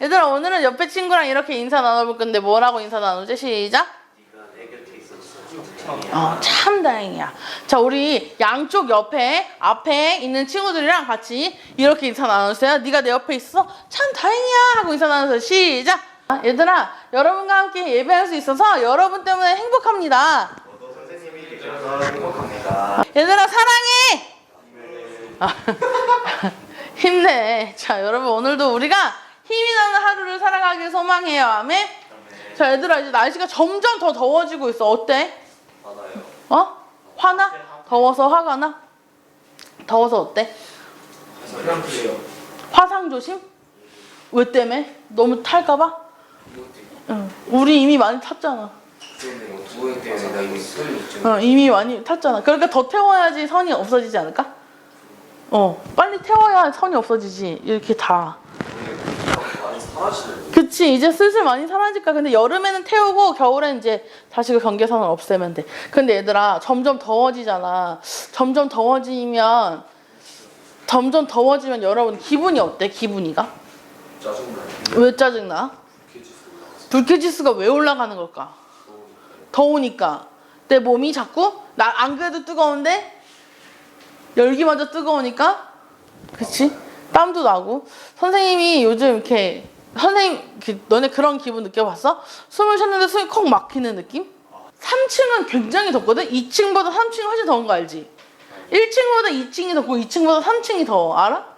얘들아 오늘은 옆에 친구랑 이렇게 인사 나눠볼 건데 뭐라고 인사 나누지? 시작. 어, 참 다행이야. 자, 우리 양쪽 옆에 앞에 있는 친구들이랑 같이 이렇게 인사 나누세요. 네가 내 옆에 있어? 참 다행이야 하고 인사 나누세요. 시작. 아, 얘들아, 여러분과 함께 예배할 수 있어서 여러분 때문에 행복합니다. 저도 선생님이 계셔서 행복합니다. 얘들아 사랑해. 아, 힘내. 자, 여러분 오늘도 우리가 힘이 나는 하루를 살아가길 소망해요. 아멘. 자, 얘들아 이제 날씨가 점점 더 더워지고 있어. 어때? 많아요. 어? 화나? 더워서 화가 나? 더워서 어때? 그냥 그래요. 화상 조심? 왜 때문에? 너무 탈까봐? 응. 우리 이미 많이 탔잖아. 두번 때문에 나 이거 술 있죠. 어, 이미 많이 탔잖아. 그러니까 더 태워야지 선이 없어지지 않을까? 어, 빨리 태워야 선이 없어지지. 이렇게 다. 사라지는. 그치, 이제 슬슬 많이 사라질까. 근데 여름에는 태우고 겨울엔 이제 다시 그 경계선을 없애면 돼. 근데 얘들아, 점점 더워지잖아. 점점 더워지면, 점점 더워지면 여러분 기분이 어때? 기분이가? 짜증나. 왜 짜증나? 불쾌지수가 왜 올라가는 걸까? 더우니까. 내 몸이 자꾸, 나 안 그래도 뜨거운데, 열기마저 뜨거우니까, 그치? 땀도 나고. 선생님이 요즘 이렇게, 선생님, 그, 너네 그런 기분 느껴봤어? 숨을 쉬었는데 숨이 콕 막히는 느낌? 3층은 굉장히 덥거든? 2층보다 3층이 훨씬 더운 거 알지? 1층보다 2층이 덥고 2층보다 3층이 더워. 알아?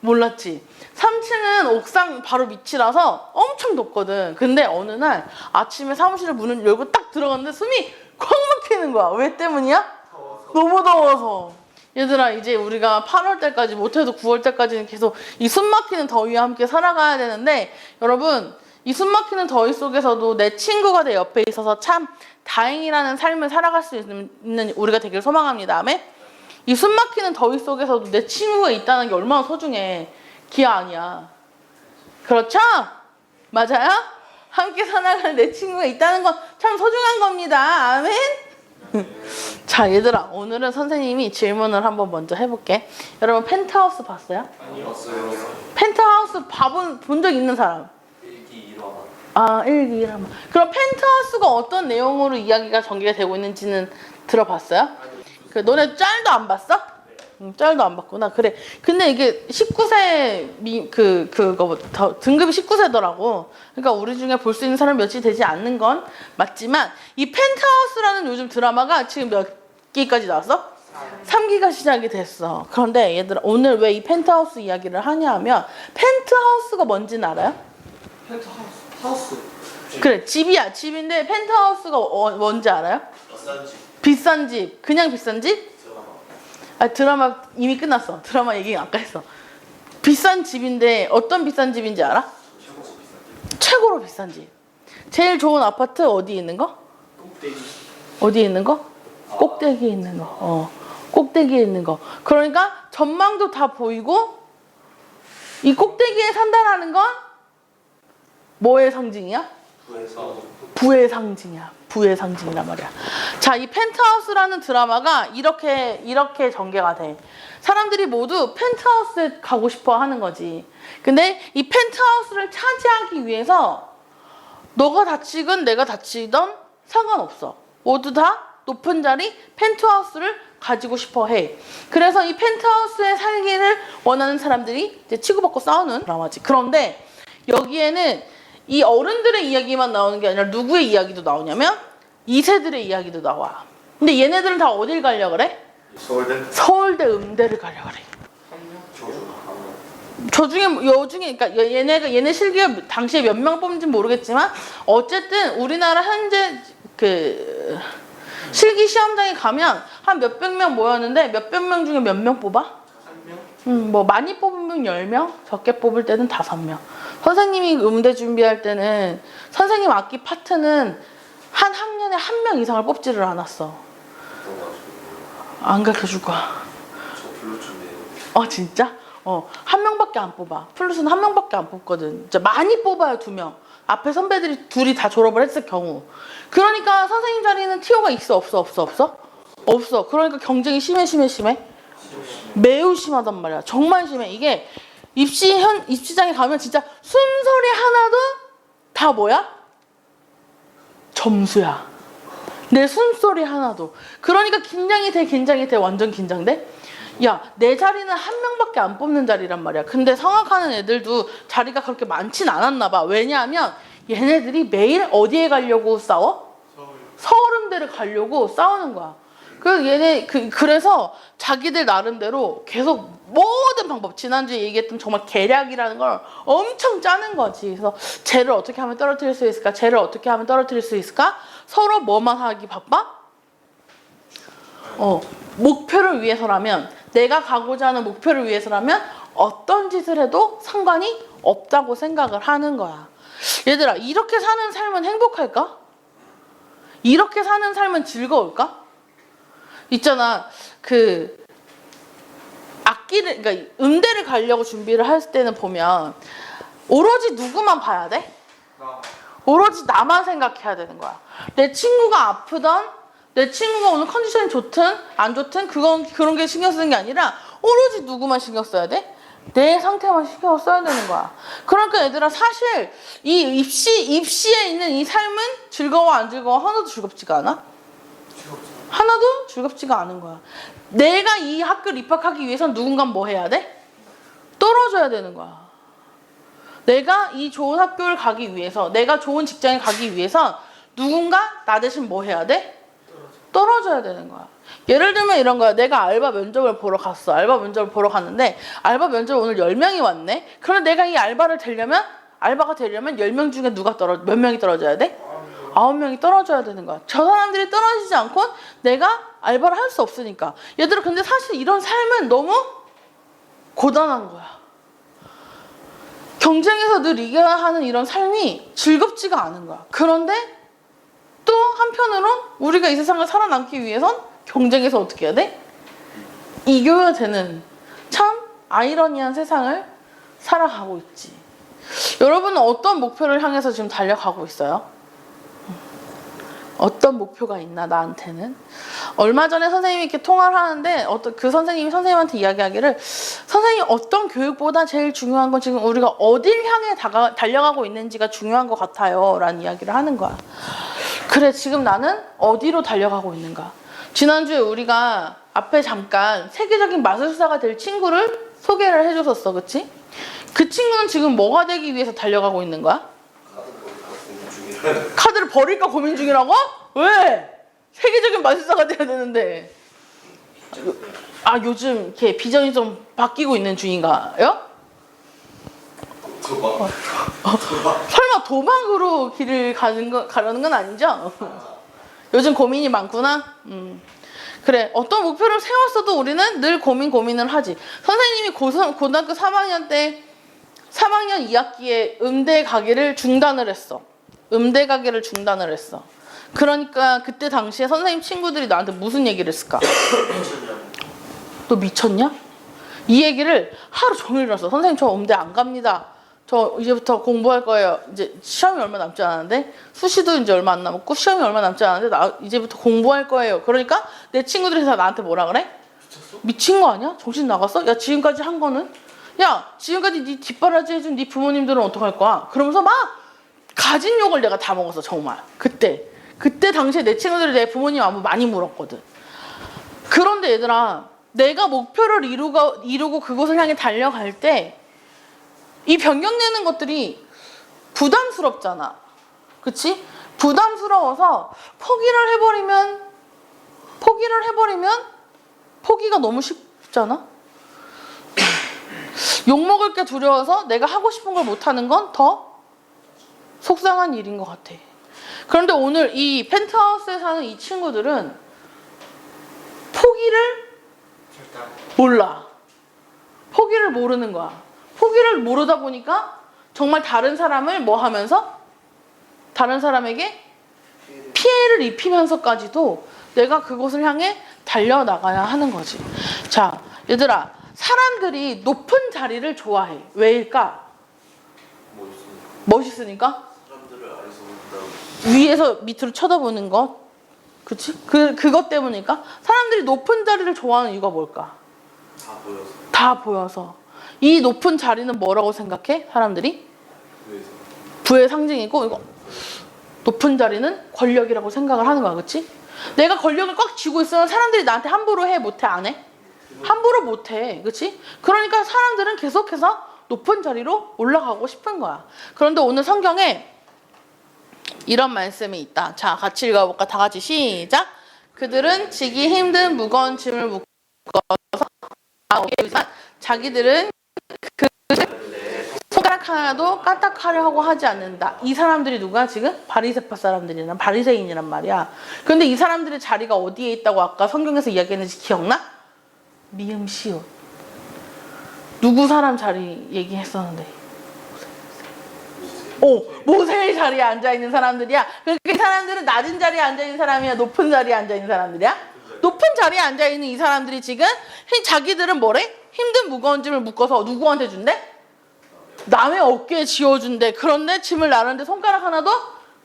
몰랐지? 3층은 옥상 바로 밑이라서 엄청 덥거든. 근데 어느 날 아침에 사무실에 문을 열고 딱 들어갔는데 숨이 콱 막히는 거야. 왜 때문이야? 너무 더워서. 얘들아 이제 우리가 8월 때까지 못해도 9월 때까지는 계속 이 숨 막히는 더위와 함께 살아가야 되는데 여러분 이 숨 막히는 더위 속에서도 내 친구가 내 옆에 있어서 참 다행이라는 삶을 살아갈 수 있는 우리가 되길 소망합니다. 아멘. 이 숨 막히는 더위 속에서도 내 친구가 있다는 게 얼마나 소중해. 기아 아니야. 그렇죠? 맞아요? 함께 살아가는 내 친구가 있다는 건 참 소중한 겁니다. 아멘. 자, 얘들아, 오늘은 선생님이 질문을 한번 먼저 해볼게. 여러분, 펜트하우스 봤어요? 아니었어요. 펜트하우스 봐본 본 적 있는 사람? 일기 일화. 아, 일기 일화만. 그럼 펜트하우스가 어떤 내용으로 이야기가 전개가 되고 있는지는 들어봤어요? 그 너네 짤도 안 봤어? 응, 짤도 안 봤구나. 그래. 근데 이게 19세 미, 그 그거 더, 등급이 19세더라고. 그러니까 우리 중에 볼 수 있는 사람 몇이 되지 않는 건 맞지만 이 펜트하우스라는 요즘 드라마가 지금 몇 기까지 나왔어? 3기가 시작이 됐어. 그런데 얘들아 오늘 왜 이 펜트하우스 이야기를 하냐 하면 펜트하우스가 뭔지는 알아요? 펜트하우스. 하우스. 그래 집이야 집인데 펜트하우스가 어- 뭔지 알아요? 비싼 집. 비싼 집 그냥 비싼 집? 드라마. 아 드라마 이미 끝났어 드라마 얘기 아까 했어 비싼 집인데 어떤 비싼 집인지 알아? 최고 비싼 집. 최고로 비싼 집 제일 좋은 아파트 어디 있는 거? 꼭대기. 어디 있는 거? 꼭대기에 있는 거 어. 꼭대기에 있는 거 그러니까 전망도 다 보이고 이 꼭대기에 산다라는 건 뭐의 상징이야? 부의 상징이야. 부의 상징이란 말이야. 자, 이 펜트하우스라는 드라마가 이렇게 이렇게 전개가 돼. 사람들이 모두 펜트하우스에 가고 싶어 하는 거지. 근데 이 펜트하우스를 차지하기 위해서 너가 다치건 내가 다치던 상관없어. 모두 다 높은 자리 펜트하우스를 가지고 싶어 해. 그래서 이 펜트하우스에 살기를 원하는 사람들이 이제 치고받고 싸우는 드라마지. 그런데 여기에는 이 어른들의 이야기만 나오는 게 아니라 누구의 이야기도 나오냐면 2세들의 이야기도 나와. 근데 얘네들은 다 어딜 가려 그래? 서울대. 서울대 음대를 가려 그래. 저 중에 뭐- 여 중에 그러니까 얘- 얘네가 얘네 실기가 당시에 몇 명 뽑는지 모르겠지만 어쨌든 우리나라 현재 그 실기 시험장에 가면 한 몇백 명 모였는데 몇백 명 중에 몇 명 뽑아? 음, 뭐 많이 뽑으면 10명, 적게 뽑을 때는 5명. 선생님이 음대 준비할 때는 선생님 악기 파트는 한 학년에 한 명 이상을 뽑지를 않았어. 안 가르쳐 줄 거야. 어 진짜? 어 한 명밖에 안 뽑아. 플루스는 한 명밖에 안 뽑거든. 진짜 많이 뽑아요 두 명. 앞에 선배들이 둘이 다 졸업을 했을 경우. 그러니까 선생님 자리는 티오가 있어 없어 없어 없어? 없어. 그러니까 경쟁이 심해 심해 심해. 매우 심하단 말이야. 정말 심해. 이게 입시 현 입시장에 가면 진짜 숨소리 하나도 다 뭐야? 점수야. 내 숨소리 하나도. 그러니까 긴장이 돼, 긴장이 돼, 완전 긴장돼. 야, 내 자리는 한 명밖에 안 뽑는 자리란 말이야. 근데 성악하는 애들도 자리가 그렇게 많진 않았나 봐. 왜냐하면 얘네들이 매일 어디에 가려고 싸워? 서울음대를 가려고 싸우는 거야. 그 얘네 그 그래서 자기들 나름대로 계속 모든 방법 지난주에 얘기했던 정말 계략이라는 걸 엄청 짜는 거지. 그래서 쟤를 어떻게 하면 떨어뜨릴 수 있을까? 쟤를 어떻게 하면 떨어뜨릴 수 있을까? 서로 뭐만 하기 바빠? 어 목표를 위해서라면 내가 가고자 하는 목표를 위해서라면 어떤 짓을 해도 상관이 없다고 생각을 하는 거야. 얘들아 이렇게 사는 삶은 행복할까? 이렇게 사는 삶은 즐거울까? 있잖아 그 악기를 그러니까 음대를 가려고 준비를 할 때는 보면 오로지 누구만 봐야 돼? 오로지 나만 생각해야 되는 거야. 내 친구가 아프던 내 친구가 오늘 컨디션이 좋든 안 좋든 그건 그런 게 신경 쓰는 게 아니라 오로지 누구만 신경 써야 돼? 내 상태만 신경 써야 되는 거야. 그러니까 얘들아 사실 이 입시 입시에 있는 이 삶은 즐거워 안 즐거워 하나도 즐겁지가 않아. 하나도 즐겁지가 않은 거야. 내가 이 학교를 입학하기 위해선 누군가 뭐 해야 돼? 떨어져야 되는 거야. 내가 이 좋은 학교를 가기 위해서, 내가 좋은 직장에 가기 위해선 누군가 나 대신 뭐 해야 돼? 떨어져야 되는 거야. 예를 들면 이런 거야. 내가 알바 면접을 보러 갔어. 알바 면접을 보러 갔는데 알바 면접 오늘 10명이 왔네. 그럼 내가 이 알바를 되려면 알바가 되려면 10명 중에 누가 떨어 몇 명이 떨어져야 돼? 아홉 명이 떨어져야 되는 거야. 저 사람들이 떨어지지 않고 내가 알바를 할 수 없으니까. 얘들아 근데 사실 이런 삶은 너무 고단한 거야. 경쟁에서 늘 이겨야 하는 이런 삶이 즐겁지가 않은 거야. 그런데 또 한편으론 우리가 이 세상을 살아남기 위해선 경쟁에서 어떻게 해야 돼? 이겨야 되는 참 아이러니한 세상을 살아가고 있지. 여러분은 어떤 목표를 향해서 지금 달려가고 있어요? 어떤 목표가 있나 나한테는 얼마 전에 선생님이 이렇게 통화를 하는데 어떤 그 선생님이 선생님한테 이야기하기를 선생님 어떤 교육보다 제일 중요한 건 지금 우리가 어딜 향해 다가, 달려가고 있는지가 중요한 것 같아요라는 이야기를 하는 거야. 그래 지금 나는 어디로 달려가고 있는가? 지난주에 우리가 앞에 잠깐 세계적인 마술사가 될 친구를 소개를 해줬었어, 그치? 그 친구는 지금 뭐가 되기 위해서 달려가고 있는 거야? 카드를 버릴까 고민 중이라고? 왜? 세계적인 마술사가 돼야 되는데. 아 요즘 이렇게 비전이 좀 바뀌고 있는 중인가요? 도박. 설마 도망으로 길을 가는 거 가려는 건 아니죠? 요즘 고민이 많구나. 음. 그래 어떤 목표를 세웠어도 우리는 늘 고민 고민을 하지. 선생님이 고등, 고등학교 3학년 때 3학년 2학기에 음대 가기를 중단을 했어. 음대 가기를 중단을 했어. 그러니까 그때 당시에 선생님 친구들이 나한테 무슨 얘기를 했을까? 너 미쳤냐? 이 얘기를 하루 종일 했어. 선생님 저 음대 안 갑니다. 저 이제부터 공부할 거예요. 이제 시험이 얼마 남지 않았는데 수시도 이제 얼마 안 남았고 시험이 얼마 남지 않았는데 나 이제부터 공부할 거예요. 그러니까 내 친구들이 다 나한테 뭐라 그래? 미친 거 아니야? 정신 나갔어? 야 지금까지 한 거는? 야 지금까지 네 뒷바라지 해준 네 부모님들은 어떡할 거야? 그러면서 막 가진 욕을 내가 다 먹었어 정말 그때 그때 당시에 내 친구들이 내 부모님 아무 많이 물었거든. 그런데 얘들아 내가 목표를 이루고 이루고 그곳을 향해 달려갈 때 이 변경되는 것들이 부담스럽잖아. 그치? 부담스러워서 포기를 해버리면, 포기를 해버리면 포기가 너무 쉽잖아? 욕먹을 게 두려워서 내가 하고 싶은 걸 못하는 건 더 속상한 일인 것 같아. 그런데 오늘 이 펜트하우스에 사는 이 친구들은 포기를 몰라. 포기를 모르는 거야. 포기를 모르다 보니까 정말 다른 사람을 뭐 하면서 다른 사람에게 피해를 입히면서까지도 내가 그곳을 향해 달려나가야 하는 거지. 자, 얘들아, 사람들이 높은 자리를 좋아해. 왜일까? 멋있으니까? 위에서 밑으로 쳐다보는 것. 그치? 그, 그것 때문일까? 사람들이 높은 자리를 좋아하는 이유가 뭘까? 다 보여서. 다 보여서. 이 높은 자리는 뭐라고 생각해? 사람들이? 부의 상징이고 이거 높은 자리는 권력이라고 생각을 하는 거야, 그렇지? 내가 권력을 꽉 쥐고 있으면 사람들이 나한테 함부로 해, 못해, 안 해? 함부로 못해, 그렇지? 그러니까 사람들은 계속해서 높은 자리로 올라가고 싶은 거야. 그런데 오늘 성경에 이런 말씀이 있다. 자, 같이 읽어볼까? 다 같이 시작. 그들은 지기 힘든 무거운 짐을 묶어서 자기들은 그 손가락 하나도 까딱하려고 하지 않는다. 이 사람들이 누가 지금 바리새파 사람들이란 바리새인이란 말이야. 그런데 이 사람들의 자리가 어디에 있다고 아까 성경에서 이야기했는지 기억나? 미음 시옷. 누구 사람 자리 얘기했었는데. 오, 모세의 자리에 앉아 있는 사람들이야. 그러니까 이 사람들은 낮은 자리에 앉아 있는 사람이야, 높은 자리에 앉아 있는 사람들이야. 높은 자리에 앉아 있는 이 사람들이 지금 힘- 자기들은 뭐래? 힘든 무거운 짐을 묶어서 누구한테 준대? 남의 어깨에 지어준대. 그런데 짐을 나르는데 손가락 하나도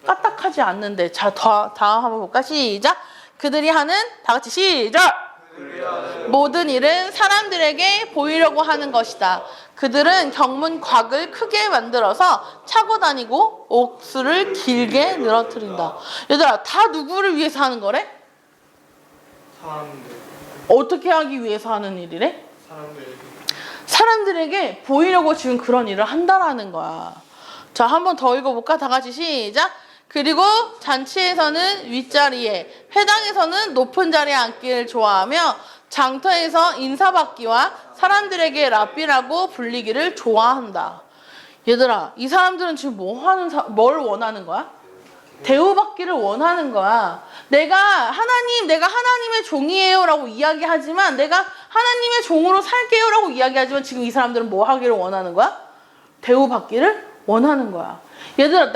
까딱하지 않는데. 자, 더, 다음 한번 볼까? 시작. 그들이 하는 다 같이 시작. 모든 일은 사람들에게 보이려고 하는 것이다. 그들은 경문 곽을 크게 만들어서 차고 다니고 옥수를 길게 늘어뜨린다. 얘들아, 다 누구를 위해서 하는 거래? 사람들 어떻게 하기 위해서 하는 일이래? 사람들 사람들에게 보이려고 지금 그런 일을 한다라는 거야. 자, 한 번 더 읽어볼까? 다 같이 시작. 그리고 잔치에서는 윗자리에, 회당에서는 높은 자리에 앉기를 좋아하며 장터에서 인사받기와 사람들에게 랍비라고 불리기를 좋아한다. 얘들아, 이 사람들은 지금 뭐 하는, 사, 뭘 원하는 거야? 대우받기를 원하는 거야. 내가 하나님, 내가 하나님의 종이에요라고 이야기하지만 내가 하나님의 종으로 살게요 라고 이야기하지만 지금 이 사람들은 뭐 하기를 원하는 거야? 대우받기를 원하는 거야. 얘들아,